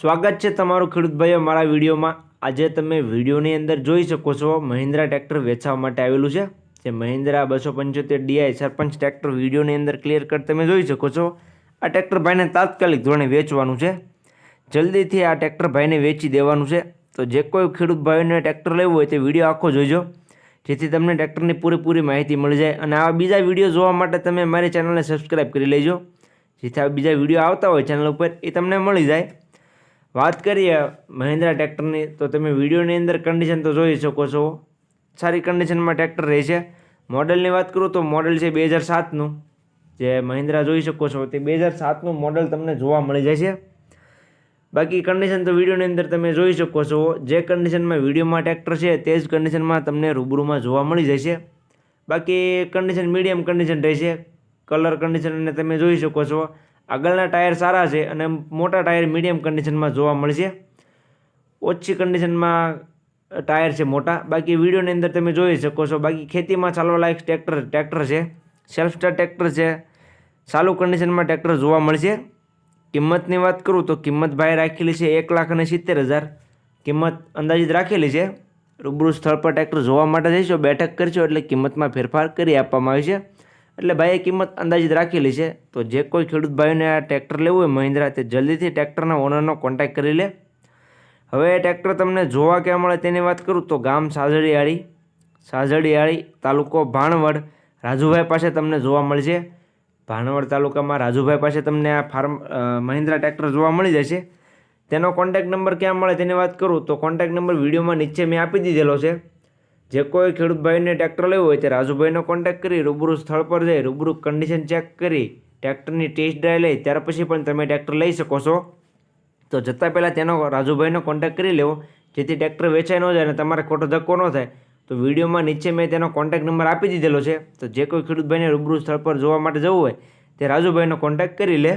સ્વાગત છે તમારું ખેડૂત ભાઈઓ મારા વિડીયોમાં. આજે તમે વિડીયોની અંદર જોઈ શકો છો મહિન્દ્રા ટ્રેક્ટર વેચવા માટે આવેલું છે. જે મહિન્દ્રા બસો પંચોતેર ડીઆઈ સરપંચ ટ્રેક્ટર વિડીયોની અંદર ક્લિયર કટ તમે જોઈ શકો છો. આ ટ્રેક્ટર ભાઈને તાત્કાલિક ધોરણે વેચવાનું છે. જલ્દીથી આ ટ્રેક્ટર ભાઈને વેચી દેવાનું છે. તો જે કોઈ ખેડૂત ભાઈઓને ટ્રેક્ટર લેવું હોય તે વીડિયો આખો જોઈજો. જેથી તમને ટ્રેક્ટરની પૂરેપૂરી માહિતી મળી જાય અને આવા બીજા વીડિયો જોવા માટે તમે મારી ચેનલને સબસ્ક્રાઈબ કરી લેજો. જેથી આ બીજા વીડિયો આવતા હોય ચેનલ ઉપર એ તમને મળી જાય. વાત કરીએ મહિન્દ્રા ટ્રેક્ટરની, તો તમે વિડીયોની અંદર કન્ડિશન તો જોઈ શકો છો. સારી કન્ડિશનમાં ટ્રેક્ટર રહે છે. મોડલની વાત કરું તો મોડલ છે બે હજાર સાતનું. જે મહિન્દ્રા જોઈ શકો છો, તે બે હજાર સાતનું મોડલ તમને જોવા મળી જાય છે બાકી કન્ડિશન તો વિડીયોની અંદર તમે જોઈ શકો છો. જે કન્ડિશનમાં વિડીયોમાં ટ્રેક્ટર છે, તે જ કન્ડિશનમાં તમને રૂબરૂમાં જોવા મળી જાય છે બાકી કન્ડિશન મીડિયમ કન્ડિશન રહેશે કલર કન્ડિશન તમે જોઈ શકો છો. આગળના ટાયર સારા છે અને મોટા ટાયર મીડિયમ કન્ડિશનમાં જોવા મળશે. ઓછી કન્ડિશનમાં ટાયર છે મોટા. બાકી વિડીયોની અંદર તમે જોઈ શકો છો. બાકી ખેતીમાં ચાલવા લાયક ટ્રેક્ટર ટ્રેક્ટર છે. સેલ્ફ સ્ટાર ટ્રેક્ટર છે. ચાલુ કન્ડિશનમાં ટ્રેક્ટર જોવા મળશે. કિંમતની વાત કરું તો કિંમત ભાઈ રાખેલી છે એક લાખ અને સિત્તેર હજાર. કિંમત અંદાજિત રાખેલી છે. રૂબરૂ સ્થળ પર ટ્રેક્ટર જોવા માટે જઈશો, બેઠક કરશો એટલે કિંમતમાં ફેરફાર કરી આપવામાં આવે છે એટલે ભાઈએ કિંમત અંદાજિત રાખેલી છે. તો જે કોઈ ખેડૂત ભાઈને આ ટ્રેક્ટર લેવું હોય મહિન્દ્રા, તે જલ્દીથી ટ્રેક્ટરના ઓનરનો કોન્ટેક્ટ કરી લે. હવે એ ટ્રેક્ટર તમને જોવા ક્યાં મળે તેની વાત કરું તો ગામ સાજડીયાળી સાજડીયાળી તાલુકો ભાણવડ, રાજુભાઈ પાસે તમને જોવા મળશે. ભાણવડ તાલુકામાં રાજુભાઈ પાસે તમને આ ફાર્મ મહિન્દ્રા ટ્રેક્ટર જોવા મળી જશે. તેનો કોન્ટેક્ટ નંબર ક્યાં મળે તેની વાત કરું તો કોન્ટેક્ટ નંબર વિડીયોમાં નીચે મેં આપી દીધેલો છે. જે કોઈ ખેડૂત ભાઈને ટ્રેક્ટર લેવું હોય તે રાજુભાઈનો કોન્ટેક્ટ કરી, રૂબરૂ સ્થળ પર જઈ, રૂબરૂ કન્ડિશન ચેક કરી, ટ્રેક્ટરની ટેસ્ટ ડ્રાઈવ લઈ, ત્યાર પછી પણ તમે ટ્રેક્ટર લઈ શકો છો. તો જતાં પહેલાં તેનો રાજુભાઈનો કોન્ટેક્ટ કરી લેવો. જેથી ટ્રેક્ટર વેચાઈ ન જાય અને તમારે ખોટો ધક્કો ન થાય. તો વિડીયોમાં નીચે મેં તેનો કોન્ટેક્ટ નંબર આપી દીધેલો છે. તો જે કોઈ ખેડૂત ભાઈને રૂબરૂ સ્થળ પર જોવા માટે જવું હોય, તે રાજુભાઈનો કોન્ટેક્ટ કરી લે.